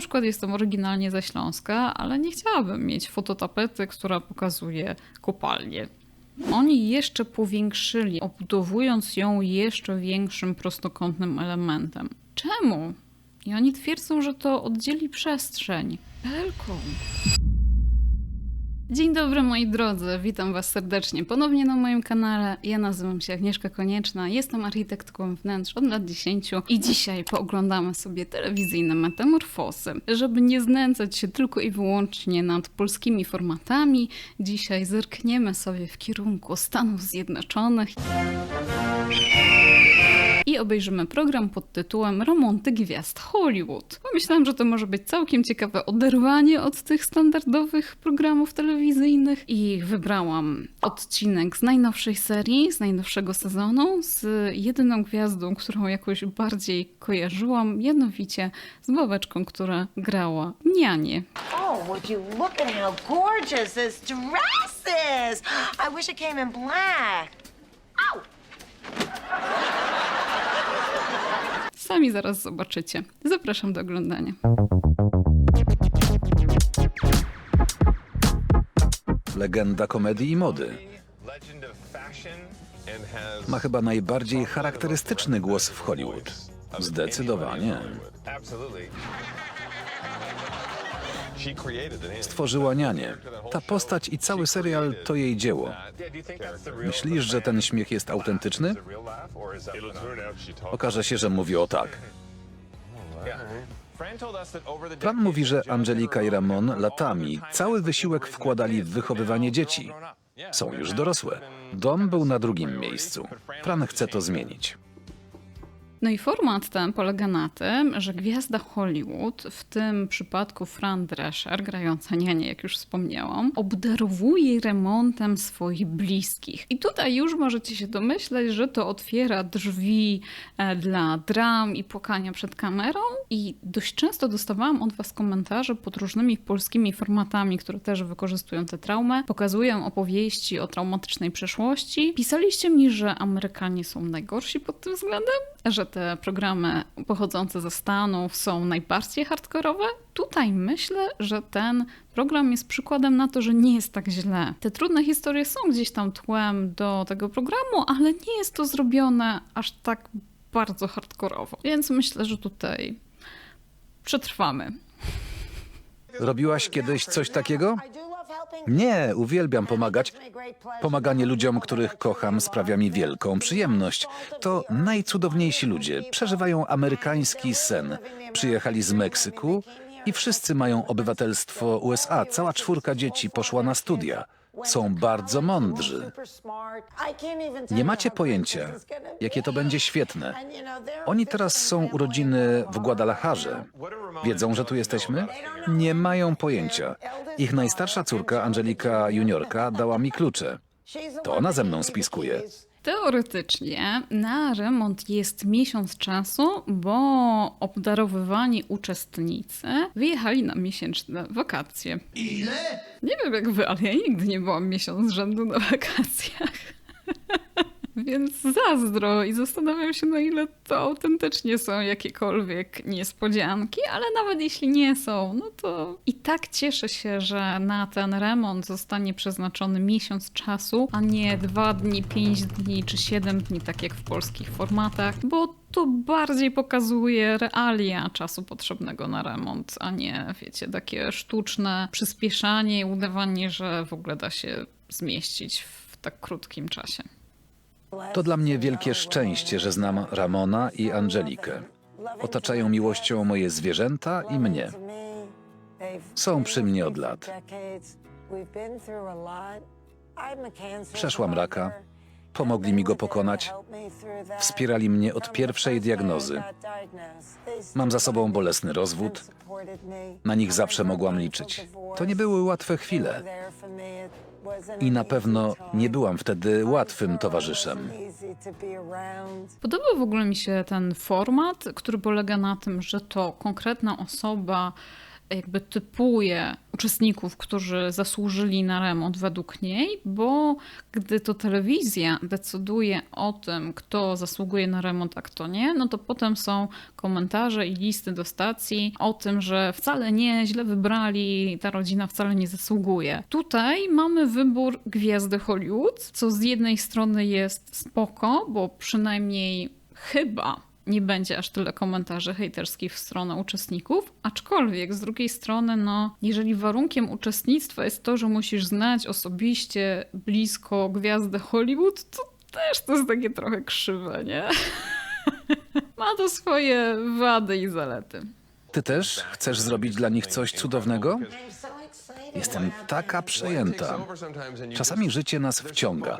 przykład jestem oryginalnie ze Śląska, ale nie chciałabym mieć fototapety, która pokazuje kopalnię. Oni jeszcze powiększyli, obudowując ją jeszcze większym prostokątnym elementem. Czemu? I oni twierdzą, że to oddzieli przestrzeń. Belką. Dzień dobry moi drodzy, witam was serdecznie ponownie na moim kanale. Ja nazywam się Agnieszka Konieczna, jestem architektką wnętrz od lat 10 i dzisiaj pooglądamy sobie telewizyjne metamorfosy. Żeby nie znęcać się tylko i wyłącznie nad polskimi formatami, dzisiaj zerkniemy sobie w kierunku Stanów Zjednoczonych i obejrzymy program pod tytułem Remonty Gwiazd Hollywood. Pomyślałam, że to może być całkiem ciekawe oderwanie od tych standardowych programów telewizyjnych i wybrałam odcinek z najnowszej serii, z najnowszego sezonu, z jedyną gwiazdą, którą jakoś bardziej kojarzyłam, mianowicie z babeczką, która grała nianie. Oh, would you look at how gorgeous this dress is? I wish it came in black. Sami zaraz zobaczycie. Zapraszam do oglądania. Legenda komedii i mody. Ma chyba najbardziej charakterystyczny głos w Hollywood. Zdecydowanie. Stworzyła nianie. Ta postać i cały serial to jej dzieło. Myślisz, że ten śmiech jest autentyczny? Okaże się, że mówi o tak. Fran mówi, że Angelika i Ramon latami cały wysiłek wkładali w wychowywanie dzieci. Są już dorosłe. Dom był na drugim miejscu. Fran chce to zmienić. No i format ten polega na tym, że gwiazda Hollywood, w tym przypadku Fran Drescher, grająca nianię, jak już wspomniałam, obdarowuje remontem swoich bliskich. I tutaj już możecie się domyśleć, że to otwiera drzwi e, dla dram i płakania przed kamerą. I dość często dostawałam od was komentarze pod różnymi polskimi formatami, które też wykorzystują tę traumę, pokazują opowieści o traumatycznej przeszłości. Pisaliście mi, że Amerykanie są najgorsi pod tym względem, że te programy pochodzące ze Stanów są najbardziej hardkorowe. Tutaj myślę, że ten program jest przykładem na to, że nie jest tak źle. Te trudne historie są gdzieś tam tłem do tego programu, ale nie jest to zrobione aż tak bardzo hardkorowo. Więc myślę, że tutaj przetrwamy. Robiłaś kiedyś coś takiego? Nie, uwielbiam pomagać. Pomaganie ludziom, których kocham, sprawia mi wielką przyjemność. To najcudowniejsi ludzie. Przeżywają amerykański sen. Przyjechali z Meksyku i wszyscy mają obywatelstwo USA. Cała czwórka dzieci poszła na studia. Są bardzo mądrzy. Nie macie pojęcia, jakie to będzie świetne. Oni teraz są urodziny w Guadalajarze. Wiedzą, że tu jesteśmy? Nie mają pojęcia. Ich najstarsza córka, Angelika Juniorka, dała mi klucze. To ona ze mną spiskuje. Teoretycznie na remont jest miesiąc czasu, bo obdarowywani uczestnicy wyjechali na miesięczne wakacje. Ile? Nie wiem jak wy, ale ja nigdy nie byłam miesiąc z rzędu na wakacjach. Więc zazdro i zastanawiam się, na ile to autentycznie są jakiekolwiek niespodzianki, ale nawet jeśli nie są, no to i tak cieszę się, że na ten remont zostanie przeznaczony miesiąc czasu, a nie dwa dni, pięć dni czy siedem dni, tak jak w polskich formatach, bo to bardziej pokazuje realia czasu potrzebnego na remont, a nie, wiecie, takie sztuczne przyspieszanie i udawanie, że w ogóle da się zmieścić w tak krótkim czasie. To dla mnie wielkie szczęście, że znam Ramona i Angelikę. Otaczają miłością moje zwierzęta i mnie. Są przy mnie od lat. Przeszłam raka. Pomogli mi go pokonać. Wspierali mnie od pierwszej diagnozy. Mam za sobą bolesny rozwód. Na nich zawsze mogłam liczyć. To nie były łatwe chwile. I na pewno nie byłam wtedy łatwym towarzyszem. Podoba w ogóle mi się ten format, który polega na tym, że to konkretna osoba jakby typuje uczestników, którzy zasłużyli na remont według niej, bo gdy to telewizja decyduje o tym, kto zasługuje na remont, a kto nie, no to potem są komentarze i listy do stacji o tym, że wcale nie, źle wybrali, ta rodzina wcale nie zasługuje. Tutaj mamy wybór gwiazdy Hollywood, co z jednej strony jest spoko, bo przynajmniej chyba nie będzie aż tyle komentarzy hejterskich w stronę uczestników, aczkolwiek z drugiej strony, no, jeżeli warunkiem uczestnictwa jest to, że musisz znać osobiście blisko gwiazdę Hollywood, to też to jest takie trochę krzywe, nie? Ma to swoje wady i zalety. Ty też chcesz zrobić dla nich coś cudownego? Jestem taka przejęta. Czasami życie nas wciąga.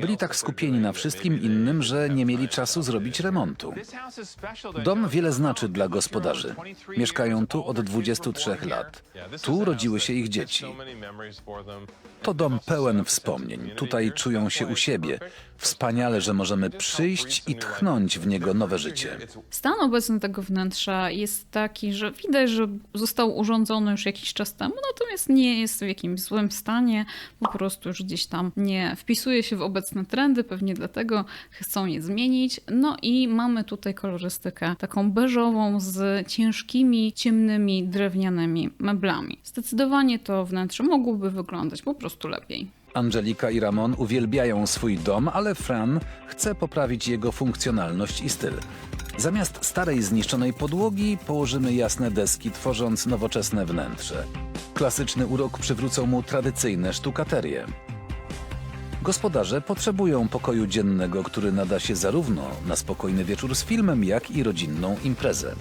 Byli tak skupieni na wszystkim innym, że nie mieli czasu zrobić remontu. Dom wiele znaczy dla gospodarzy. Mieszkają tu od 23 lat. Tu rodziły się ich dzieci. To dom pełen wspomnień. Tutaj czują się u siebie. Wspaniale, że możemy przyjść i tchnąć w niego nowe życie. Stan obecny tego wnętrza jest taki, że widać, że został urządzony już jakiś czas temu, natomiast nie jest w jakimś złym stanie, po prostu już gdzieś tam nie wpisuje się w obecne trendy, pewnie dlatego chcą je zmienić. No i mamy tutaj kolorystykę taką beżową z ciężkimi, ciemnymi, drewnianymi meblami. Zdecydowanie to wnętrze mogłoby wyglądać po prostu lepiej. Angelika i Ramon uwielbiają swój dom, ale Fran chce poprawić jego funkcjonalność i styl. Zamiast starej, zniszczonej podłogi położymy jasne deski, tworząc nowoczesne wnętrze. Klasyczny urok przywrócą mu tradycyjne sztukaterie. Gospodarze potrzebują pokoju dziennego, który nada się zarówno na spokojny wieczór z filmem, jak i rodzinną imprezę.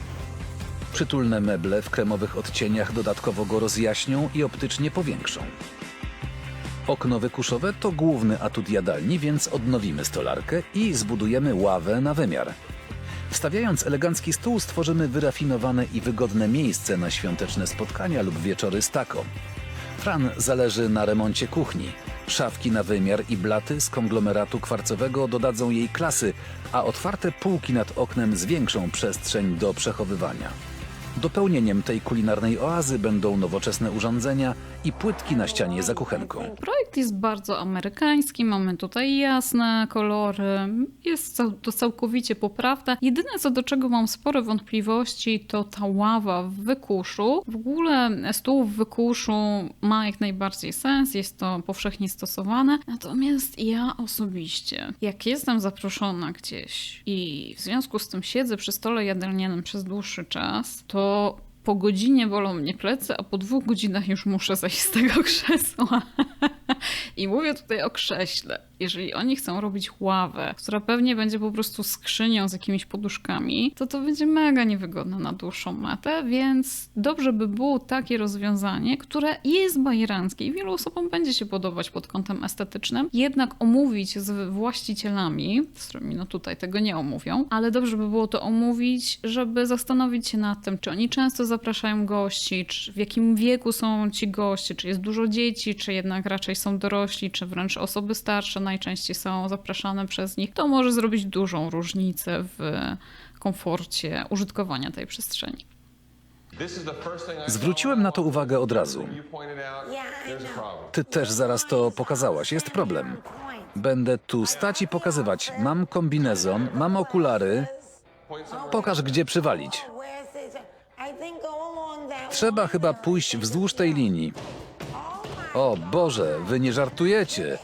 Przytulne meble w kremowych odcieniach dodatkowo go rozjaśnią i optycznie powiększą. Okno wykuszowe to główny atut jadalni, więc odnowimy stolarkę i zbudujemy ławę na wymiar. Wstawiając elegancki stół, stworzymy wyrafinowane i wygodne miejsce na świąteczne spotkania lub wieczory z taką. Fran zależy na remoncie kuchni. Szafki na wymiar i blaty z konglomeratu kwarcowego dodadzą jej klasy, a otwarte półki nad oknem zwiększą przestrzeń do przechowywania. Dopełnieniem tej kulinarnej oazy będą nowoczesne urządzenia i płytki na ścianie za kuchenką. Projekt jest bardzo amerykański, mamy tutaj jasne kolory, jest to całkowicie poprawne. Jedyne co do czego mam spore wątpliwości to ta ława w wykuszu. W ogóle stół w wykuszu ma jak najbardziej sens, jest to powszechnie stosowane. Natomiast ja osobiście, jak jestem zaproszona gdzieś i w związku z tym siedzę przy stole jadalnianym przez dłuższy czas, to po godzinie bolą mnie plecy, a po dwóch godzinach już muszę zejść z tego krzesła. I mówię tutaj o krześle. Jeżeli oni chcą robić ławę, która pewnie będzie po prostu skrzynią z jakimiś poduszkami, to to będzie mega niewygodne na dłuższą metę, więc dobrze by było takie rozwiązanie, które jest bajeranckie i wielu osobom będzie się podobać pod kątem estetycznym, jednak omówić z właścicielami, z którymi no tutaj tego nie omówią, ale dobrze by było to omówić, żeby zastanowić się nad tym, czy oni często zapraszają gości, czy w jakim wieku są ci goście, czy jest dużo dzieci, czy jednak raczej są dorośli, czy wręcz osoby starsze najczęściej są zapraszane przez nich. To może zrobić dużą różnicę w komforcie użytkowania tej przestrzeni. Zwróciłem na to uwagę od razu. Ty też zaraz to pokazałaś. Jest problem. Będę tu stać i pokazywać. Mam kombinezon, mam okulary. Pokaż, gdzie przywalić. Trzeba chyba pójść wzdłuż tej linii. O Boże, wy nie żartujecie.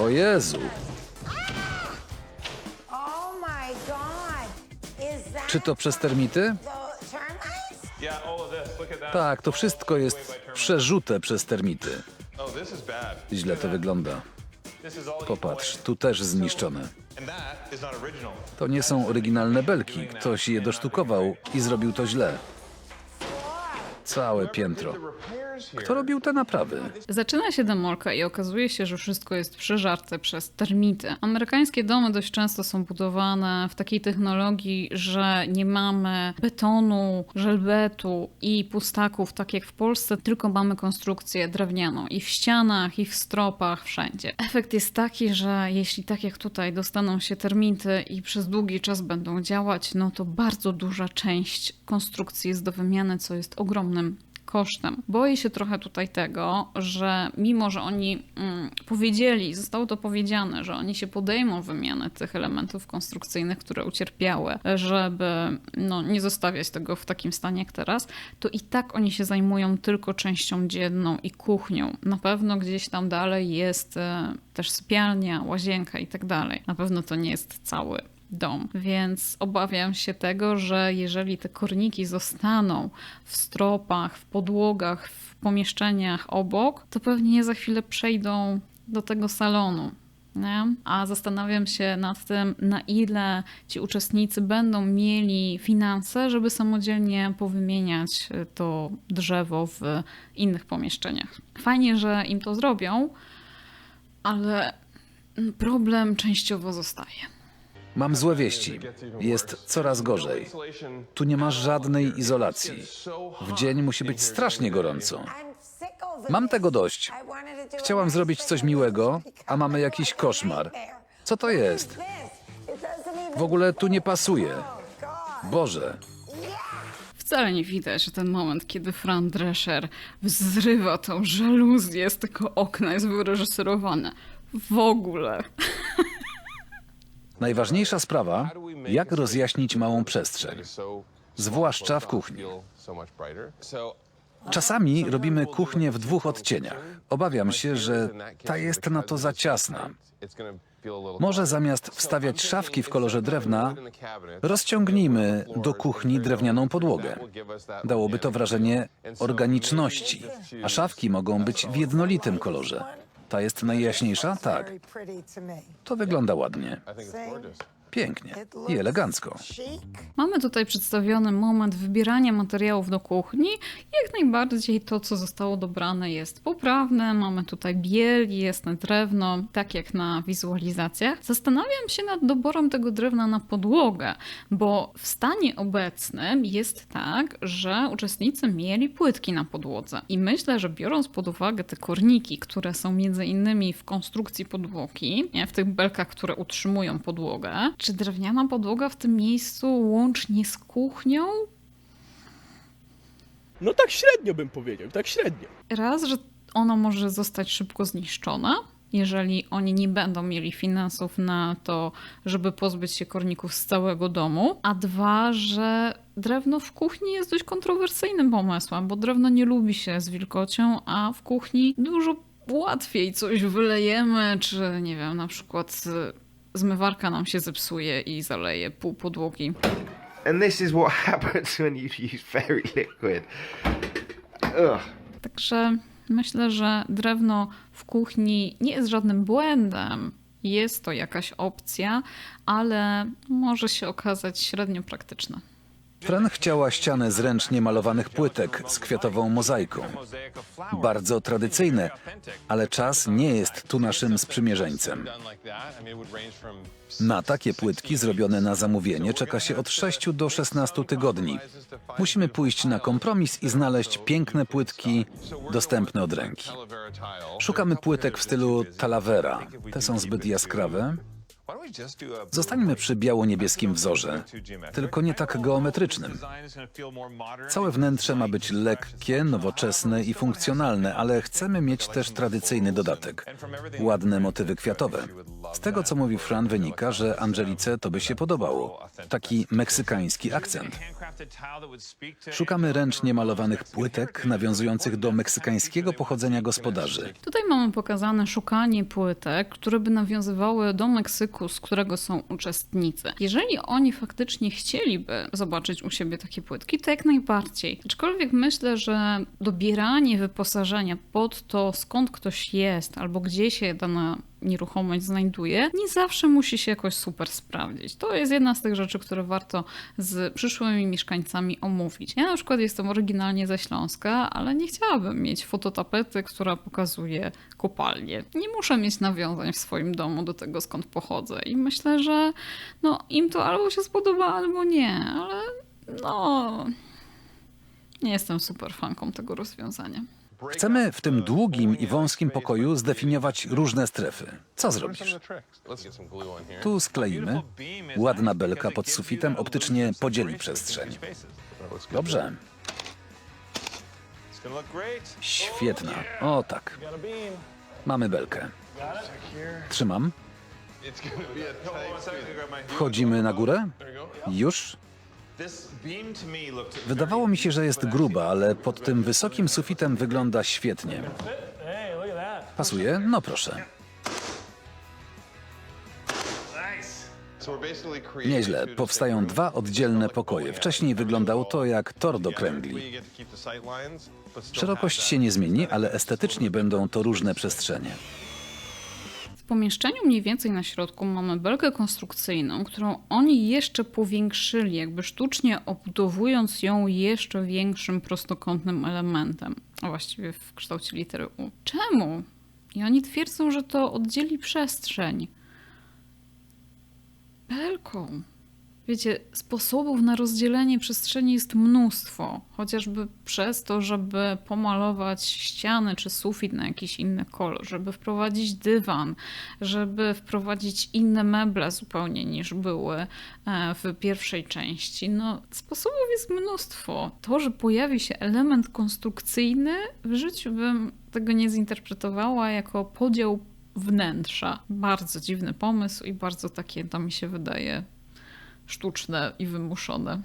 O Jezu, czy to przez termity? Tak, to wszystko jest przerzute przez termity. Źle to wygląda. Popatrz, tu też zniszczone. To nie są oryginalne belki. Ktoś je dosztukował i zrobił to źle. Całe piętro. Kto robił te naprawy? Zaczyna się demolka i okazuje się, że wszystko jest przeżarte przez termity. Amerykańskie domy dość często są budowane w takiej technologii, że nie mamy betonu, żelbetu i pustaków, tak jak w Polsce, tylko mamy konstrukcję drewnianą i w ścianach, i w stropach, wszędzie. Efekt jest taki, że jeśli tak jak tutaj dostaną się termity i przez długi czas będą działać, no to bardzo duża część konstrukcji jest do wymiany, co jest ogromnym kosztem. Boję się trochę tutaj tego, że mimo, że oni mm, powiedzieli, zostało to powiedziane, że oni się podejmą wymiany tych elementów konstrukcyjnych, które ucierpiały, żeby no, nie zostawiać tego w takim stanie jak teraz, to i tak oni się zajmują tylko częścią dzienną i kuchnią. Na pewno gdzieś tam dalej jest e, też sypialnia, łazienka i tak dalej. Na pewno to nie jest cały dom. Więc obawiam się tego, że jeżeli te korniki zostaną w stropach, w podłogach, w pomieszczeniach obok, to pewnie za chwilę przejdą do tego salonu. Nie? A zastanawiam się nad tym, na ile ci uczestnicy będą mieli finanse, żeby samodzielnie powymieniać to drzewo w innych pomieszczeniach. Fajnie, że im to zrobią, ale problem częściowo zostaje. Mam złe wieści. Jest coraz gorzej. Tu nie ma żadnej izolacji. W dzień musi być strasznie gorąco. Mam tego dość. Chciałam zrobić coś miłego, a mamy jakiś koszmar. Co to jest? W ogóle tu nie pasuje. Boże, Wcale nie widać, że ten moment, kiedy Fran Drescher wzrywa tą żaluzję z tego okna, jest wyreżyserowany. W ogóle. najważniejsza sprawa, jak rozjaśnić małą przestrzeń. Zwłaszcza w kuchni. Czasami robimy kuchnię w dwóch odcieniach. Obawiam się, że ta jest na to za ciasna. Może zamiast wstawiać szafki w kolorze drewna, rozciągnijmy do kuchni drewnianą podłogę. Dałoby to wrażenie organiczności, a szafki mogą być w jednolitym kolorze. Ta jest najjaśniejsza? Tak. To wygląda ładnie. Pięknie i elegancko. Mamy tutaj przedstawiony moment wybierania materiałów do kuchni. Jak najbardziej to, co zostało dobrane, jest poprawne. Mamy tutaj biel, jasne drewno, tak jak na wizualizacjach. Zastanawiam się nad doborem tego drewna na podłogę, bo w stanie obecnym jest tak, że uczestnicy mieli płytki na podłodze. I myślę, że biorąc pod uwagę te korniki, które są między innymi w konstrukcji podłogi, w tych belkach, które utrzymują podłogę, czy drewniana podłoga w tym miejscu łącznie z kuchnią? No tak średnio bym powiedział, tak średnio. Raz, że ona może zostać szybko zniszczona, jeżeli oni nie będą mieli finansów na to, żeby pozbyć się korników z całego domu, a dwa, że drewno w kuchni jest dość kontrowersyjnym pomysłem, bo drewno nie lubi się z wilgocią, a w kuchni dużo łatwiej coś wylejemy, czy nie wiem, na przykład zmywarka nam się zepsuje i zaleje pół podłogi. And this is what happens when you use fairy liquid. Ugh. Także myślę, że drewno w kuchni nie jest żadnym błędem. Jest to jakaś opcja, ale może się okazać średnio praktyczna. Fran chciała ścianę z ręcznie malowanych płytek z kwiatową mozaiką. Bardzo tradycyjne, ale czas nie jest tu naszym sprzymierzeńcem. Na takie płytki zrobione na zamówienie czeka się od 6 do 16 tygodni. Musimy pójść na kompromis i znaleźć piękne płytki dostępne od ręki. Szukamy płytek w stylu Talavera. Te są zbyt jaskrawe. Zostańmy przy biało-niebieskim wzorze, tylko nie tak geometrycznym. Całe wnętrze ma być lekkie, nowoczesne i funkcjonalne, ale chcemy mieć też tradycyjny dodatek. Ładne motywy kwiatowe. Z tego, co mówi Fran, wynika, że Angelice to by się podobało. Taki meksykański akcent. Szukamy ręcznie malowanych płytek nawiązujących do meksykańskiego pochodzenia gospodarzy. Tutaj mamy pokazane szukanie płytek, które by nawiązywały do Meksyku, z którego są uczestnicy. Jeżeli oni faktycznie chcieliby zobaczyć u siebie takie płytki, to jak najbardziej. Aczkolwiek myślę, że dobieranie wyposażenia pod to, skąd ktoś jest albo gdzie się dana nieruchomość znajduje, nie zawsze musi się jakoś super sprawdzić. To jest jedna z tych rzeczy, które warto z przyszłymi mieszkańcami omówić. Ja na przykład jestem oryginalnie ze Śląska, ale nie chciałabym mieć fototapety, która pokazuje kopalnię. Nie muszę mieć nawiązań w swoim domu do tego, skąd pochodzę. I myślę, że no, im to albo się spodoba, albo nie, ale no. Nie jestem super fanką tego rozwiązania. Chcemy w tym długim i wąskim pokoju zdefiniować różne strefy. Co zrobisz? Tu skleimy. Ładna belka pod sufitem optycznie podzieli przestrzeń. Dobrze, świetna. O tak, mamy belkę. Trzymam. Wchodzimy na górę. Już. Wydawało mi się, że jest gruba, ale pod tym wysokim sufitem wygląda świetnie. Pasuje? No proszę. Nieźle. Powstają dwa oddzielne pokoje. Wcześniej wyglądało to jak tor do kręgli. Szerokość się nie zmieni, ale estetycznie będą to różne przestrzenie. Pomieszczeniu mniej więcej na środku mamy belkę konstrukcyjną, którą oni jeszcze powiększyli, jakby sztucznie obudowując ją jeszcze większym prostokątnym elementem, a właściwie w kształcie litery U. Czemu? I oni twierdzą, że to oddzieli przestrzeń. Belką. Wiecie, sposobów na rozdzielenie przestrzeni jest mnóstwo, chociażby przez to, żeby pomalować ściany czy sufit na jakiś inny kolor, żeby wprowadzić dywan, żeby wprowadzić inne meble zupełnie niż były e, w pierwszej części. No, sposobów jest mnóstwo. To, że pojawi się element konstrukcyjny, w życiu bym tego nie zinterpretowała jako podział wnętrza. Bardzo dziwny pomysł i bardzo takie, to mi się wydaje, sztuczne i wymuszone.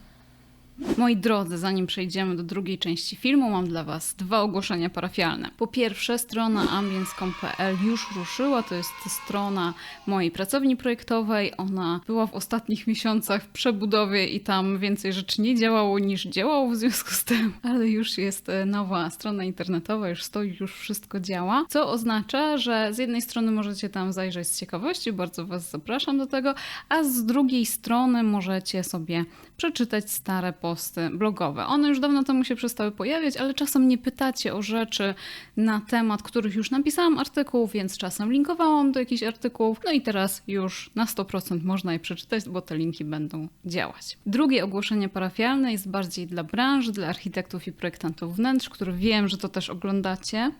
Moi drodzy, zanim przejdziemy do drugiej części filmu, mam dla Was dwa ogłoszenia parafialne. Po pierwsze, strona ambience.pl już ruszyła. To jest strona mojej pracowni projektowej. Ona była w ostatnich miesiącach w przebudowie i tam więcej rzeczy nie działało niż działało w związku z tym, ale już jest e, nowa strona internetowa, już stoi, już wszystko działa. Co oznacza, że z jednej strony możecie tam zajrzeć z ciekawości, bardzo Was zapraszam do tego, a z drugiej strony możecie sobie przeczytać stare posty blogowe. One już dawno temu się przestały pojawiać, ale czasem nie pytacie o rzeczy na temat, których już napisałam artykuł, więc czasem linkowałam do jakichś artykułów. No i teraz już na 100% można je przeczytać, bo te linki będą działać. Drugie ogłoszenie parafialne jest bardziej dla branży, dla architektów i projektantów wnętrz, które wiem, że to też oglądacie.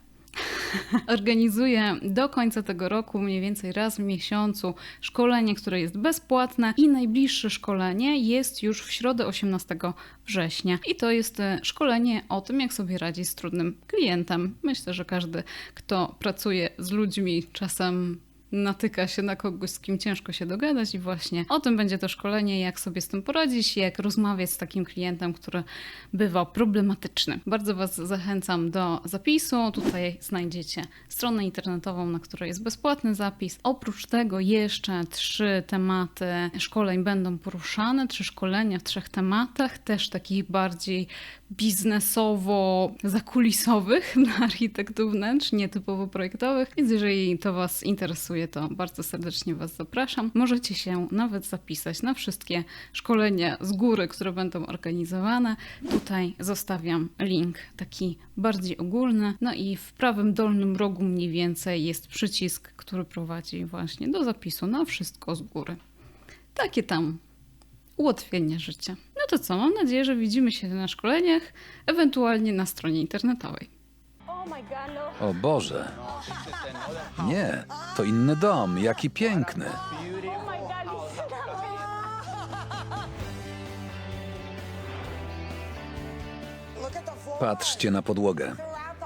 Organizuję do końca tego roku, mniej więcej raz w miesiącu, szkolenie, które jest bezpłatne i najbliższe szkolenie jest już w środę 18 września. I to jest e, szkolenie o tym, jak sobie radzić z trudnym klientem. Myślę, że każdy, kto pracuje z ludźmi, czasem natyka się na kogoś, z kim ciężko się dogadać i właśnie o tym będzie to szkolenie, jak sobie z tym poradzić, jak rozmawiać z takim klientem, który bywa problematyczny. Bardzo Was zachęcam do zapisu. Tutaj znajdziecie stronę internetową, na której jest bezpłatny zapis. Oprócz tego jeszcze trzy tematy szkoleń będą poruszane, trzy szkolenia w trzech tematach, też takich bardziej biznesowo zakulisowych dla architektów wnętrz, nietypowo projektowych. Więc jeżeli to Was interesuje, to bardzo serdecznie Was zapraszam. Możecie się nawet zapisać na wszystkie szkolenia z góry, które będą organizowane. Tutaj zostawiam link taki bardziej ogólny. No i w prawym dolnym rogu mniej więcej jest przycisk, który prowadzi właśnie do zapisu na wszystko z góry. Takie tam ułatwienie życia. No to co, mam nadzieję, że widzimy się na szkoleniach, ewentualnie na stronie internetowej. O Boże. Nie, to inny dom. Jaki piękny. Patrzcie na podłogę.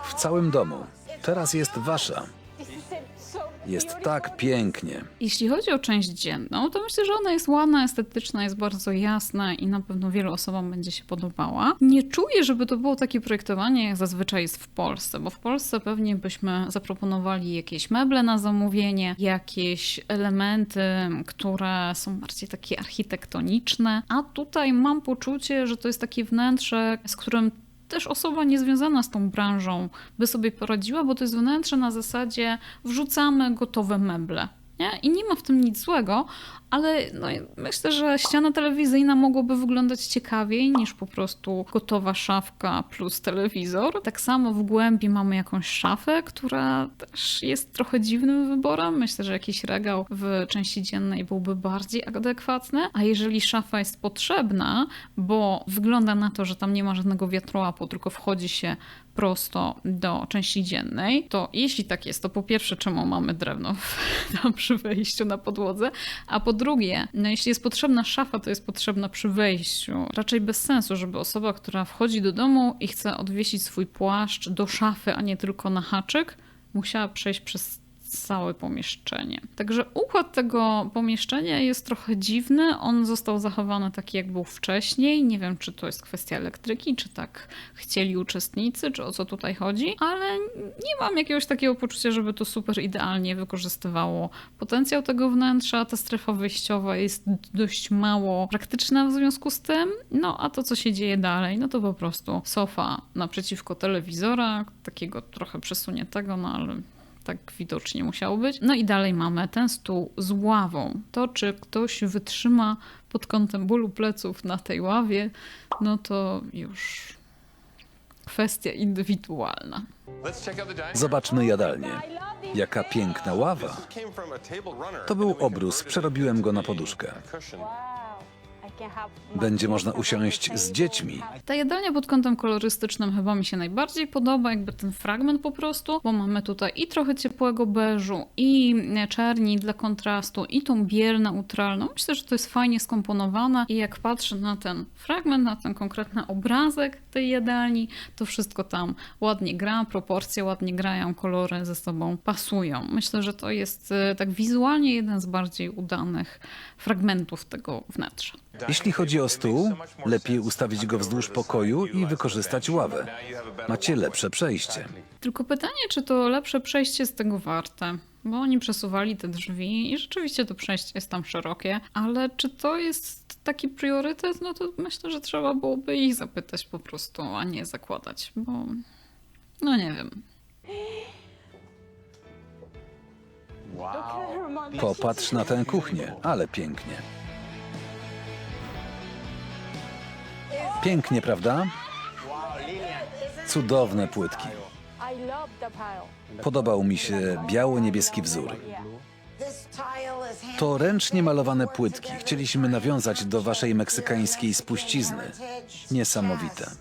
W całym domu. Teraz jest wasza. Jest tak pięknie. Jeśli chodzi o część dzienną, to myślę, że ona jest ładna, estetyczna, jest bardzo jasna i na pewno wielu osobom będzie się podobała. Nie czuję, żeby to było takie projektowanie, jak zazwyczaj jest w Polsce, bo w Polsce pewnie byśmy zaproponowali jakieś meble na zamówienie, jakieś elementy, które są bardziej takie architektoniczne, a tutaj mam poczucie, że to jest takie wnętrze, z którym też osoba niezwiązana z tą branżą by sobie poradziła, bo to jest wnętrze na zasadzie wrzucamy gotowe meble. Nie? I nie ma w tym nic złego, ale no, myślę, że ściana telewizyjna mogłoby wyglądać ciekawiej niż po prostu gotowa szafka plus telewizor. Tak samo w głębi mamy jakąś szafę, która też jest trochę dziwnym wyborem. Myślę, że jakiś regał w części dziennej byłby bardziej adekwatny. A jeżeli szafa jest potrzebna, bo wygląda na to, że tam nie ma żadnego wiatrołapu, tylko wchodzi się prosto do części dziennej, to jeśli tak jest, to po pierwsze, czemu mamy drewno tam przy wejściu na podłodze, a po drugie, no jeśli jest potrzebna szafa, to jest potrzebna przy wejściu. Raczej bez sensu, żeby osoba, która wchodzi do domu i chce odwiesić swój płaszcz do szafy, a nie tylko na haczyk, musiała przejść przez całe pomieszczenie. Także układ tego pomieszczenia jest trochę dziwny. On został zachowany taki, jak był wcześniej. Nie wiem, czy to jest kwestia elektryki, czy tak chcieli uczestnicy, czy o co tutaj chodzi, ale nie mam jakiegoś takiego poczucia, żeby to super idealnie wykorzystywało potencjał tego wnętrza. Ta strefa wyjściowa jest dość mało praktyczna w związku z tym. No a to, co się dzieje dalej, no to po prostu sofa naprzeciwko telewizora, takiego trochę przesuniętego, no ale tak widocznie musiało być. No i dalej mamy ten stół z ławą. To, czy ktoś wytrzyma pod kątem bólu pleców na tej ławie, no to już kwestia indywidualna. Zobaczmy jadalnię. Jaka piękna ława. To był obrus, przerobiłem go na poduszkę. Będzie można usiąść z dziećmi. Ta jadalnia pod kątem kolorystycznym chyba mi się najbardziej podoba, jakby ten fragment po prostu, bo mamy tutaj i trochę ciepłego beżu, i czerni dla kontrastu, i tą biel neutralną. Myślę, że to jest fajnie skomponowane i jak patrzę na ten fragment, na ten konkretny obrazek tej jadalni, to wszystko tam ładnie gra, proporcje ładnie grają, kolory ze sobą pasują. Myślę, że to jest e, tak wizualnie jeden z bardziej udanych fragmentów tego wnętrza. Jeśli chodzi o stół, lepiej ustawić go wzdłuż pokoju i wykorzystać ławę. Macie lepsze przejście. Tylko pytanie, czy to lepsze przejście jest tego warte? Bo oni przesuwali te drzwi i rzeczywiście to przejście jest tam szerokie, ale czy to jest taki priorytet? No to myślę, że trzeba byłoby ich zapytać po prostu, a nie zakładać, bo no nie wiem. Popatrz na tę kuchnię, ale pięknie. Pięknie, prawda? Cudowne płytki. Podobał mi się biało-niebieski wzór. To ręcznie malowane płytki. Chcieliśmy nawiązać do waszej meksykańskiej spuścizny. Niesamowite.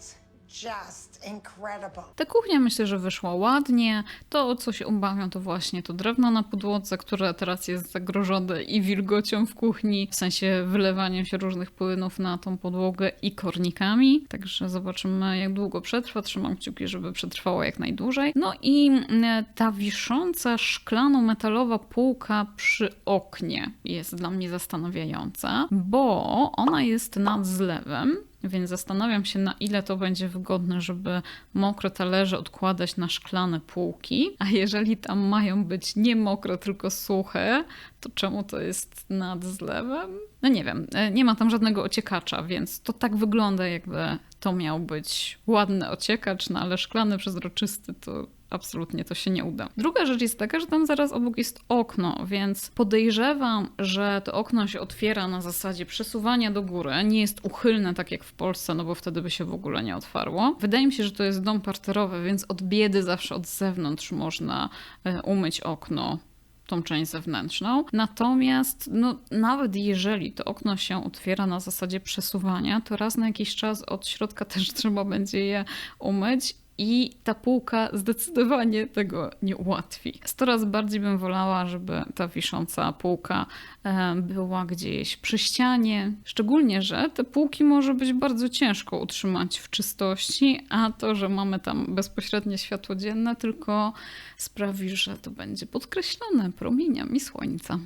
Ta kuchnia myślę, że wyszła ładnie. To, o co się obawiam, to właśnie to drewno na podłodze, które teraz jest zagrożone i wilgocią w kuchni, w sensie wylewaniem się różnych płynów na tą podłogę i kornikami. Także zobaczymy, jak długo przetrwa. Trzymam kciuki, żeby przetrwała jak najdłużej. No i mm, ta wisząca szklano-metalowa półka przy oknie jest dla mnie zastanawiająca, bo ona jest nad zlewem. Więc zastanawiam się, na ile to będzie wygodne, żeby mokre talerze odkładać na szklane półki. A jeżeli tam mają być nie mokre, tylko suche, to czemu to jest nad zlewem? No nie wiem, e, nie ma tam żadnego ociekacza, więc to tak wygląda, jakby to miał być ładny ociekacz, no ale szklany, przezroczysty to absolutnie to się nie uda. Druga rzecz jest taka, że tam zaraz obok jest okno, więc podejrzewam, że to okno się otwiera na zasadzie przesuwania do góry. Nie jest uchylne tak jak w Polsce, no bo wtedy by się w ogóle nie otwarło. Wydaje mi się, że to jest dom parterowy, więc od biedy zawsze od zewnątrz można e, umyć okno tą część zewnętrzną. Natomiast no, nawet jeżeli to okno się otwiera na zasadzie przesuwania, to raz na jakiś czas od środka też trzeba będzie je umyć. I ta półka zdecydowanie tego nie ułatwi. Coraz bardziej bym wolała, żeby ta wisząca półka była gdzieś przy ścianie. Szczególnie, że te półki może być bardzo ciężko utrzymać w czystości, a to, że mamy tam bezpośrednie światło dzienne, tylko sprawi, że to będzie podkreślone promieniami słońca.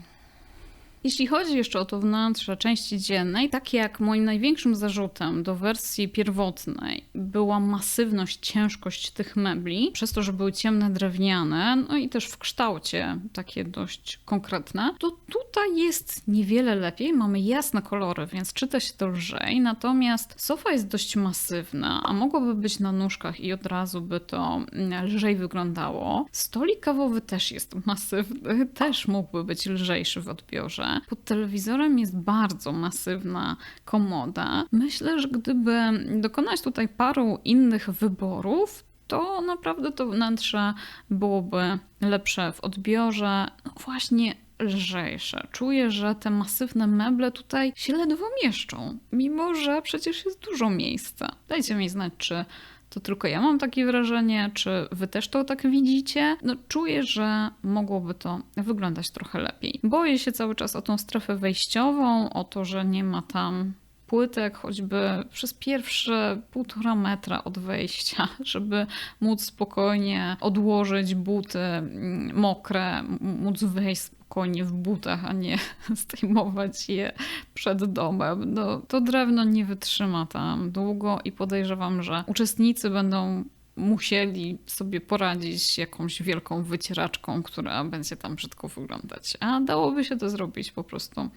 Jeśli chodzi jeszcze o to wnętrze części dziennej, tak jak moim największym zarzutem do wersji pierwotnej była masywność, ciężkość tych mebli, przez to, że były ciemne, drewniane, no i też w kształcie takie dość konkretne, to tutaj jest niewiele lepiej. Mamy jasne kolory, więc czyta się to lżej, natomiast sofa jest dość masywna, a mogłoby być na nóżkach i od razu by to lżej wyglądało. Stolik kawowy też jest masywny, też mógłby być lżejszy w odbiorze. Pod telewizorem jest bardzo masywna komoda. Myślę, że gdyby dokonać tutaj paru innych wyborów, to naprawdę to wnętrze byłoby lepsze w odbiorze. No właśnie lżejsze. Czuję, że te masywne meble tutaj się ledwo mieszczą, mimo że przecież jest dużo miejsca. Dajcie mi znać, czy to tylko ja mam takie wrażenie, czy wy też to tak widzicie? No czuję, że mogłoby to wyglądać trochę lepiej. Boję się cały czas o tą strefę wejściową, o to, że nie ma tam płytek choćby przez pierwsze półtora metra od wejścia, żeby móc spokojnie odłożyć buty mm, mokre, móc wejść spokojnie w butach, a nie zdejmować je przed domem. No, to drewno nie wytrzyma tam długo i podejrzewam, że uczestnicy będą musieli sobie poradzić jakąś wielką wycieraczką, która będzie tam brzydko wyglądać. A dałoby się to zrobić po prostu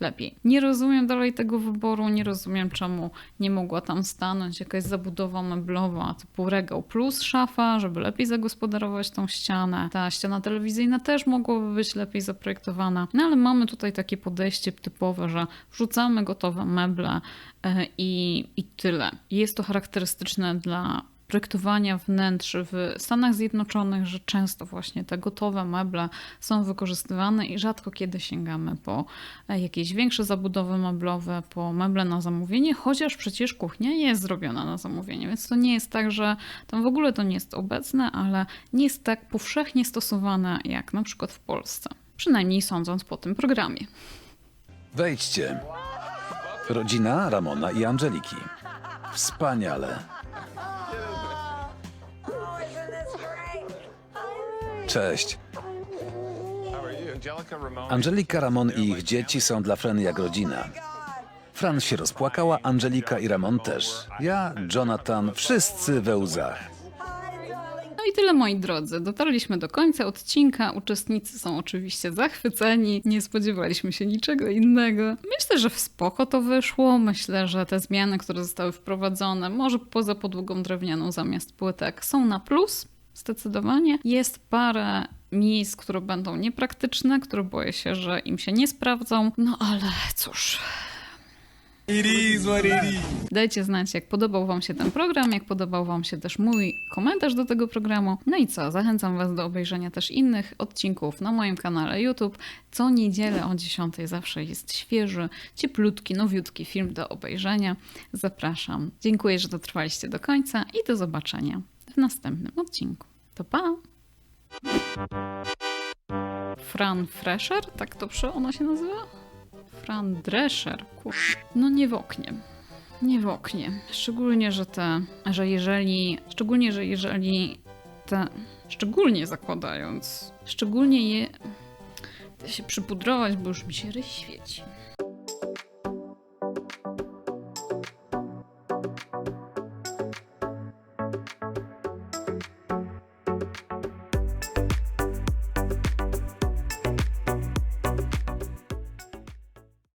lepiej. Nie rozumiem dalej tego wyboru, nie rozumiem czemu nie mogła tam stanąć jakaś zabudowa meblowa typu regał plus szafa, żeby lepiej zagospodarować tą ścianę. Ta ściana telewizyjna też mogłaby być lepiej zaprojektowana, no ale mamy tutaj takie podejście typowe, że wrzucamy gotowe meble e, i, i tyle. Jest to charakterystyczne dla projektowania wnętrz w Stanach Zjednoczonych, że często właśnie te gotowe meble są wykorzystywane i rzadko kiedy sięgamy po e, jakieś większe zabudowy meblowe, po meble na zamówienie, chociaż przecież kuchnia jest zrobiona na zamówienie, więc to nie jest tak, że tam w ogóle to nie jest obecne, ale nie jest tak powszechnie stosowane jak na przykład w Polsce. Przynajmniej sądząc po tym programie. Wejdźcie. Rodzina Ramona i Angeliki. Wspaniale. Cześć. Angelika, Ramon i ich dzieci są dla Fran jak rodzina. Fran się rozpłakała, Angelika i Ramon też. Ja, Jonathan, wszyscy we łzach. No i tyle moi drodzy. Dotarliśmy do końca odcinka. Uczestnicy są oczywiście zachwyceni. Nie spodziewaliśmy się niczego innego. Myślę, że w spoko to wyszło. Myślę, że te zmiany, które zostały wprowadzone, może poza podłogą drewnianą zamiast płytek, są na plus. Zdecydowanie. Jest parę miejsc, które będą niepraktyczne, które boję się, że im się nie sprawdzą. No ale cóż, Dajcie znać, jak podobał Wam się ten program, jak podobał Wam się też mój komentarz do tego programu. No i co? Zachęcam Was do obejrzenia też innych odcinków na moim kanale YouTube. Co niedzielę o 10 zawsze jest świeży, cieplutki, nowiutki film do obejrzenia. Zapraszam. Dziękuję, że dotrwaliście do końca i do zobaczenia w następnym odcinku. To pa! Fran Fresher? Tak to przy ono się nazywa? Fran Drescher. Kur... No nie w oknie. Nie w oknie. Szczególnie, że te, że jeżeli, szczególnie, że jeżeli te, szczególnie zakładając, szczególnie je, to się przypudrować, bo już mi się ryś świeci.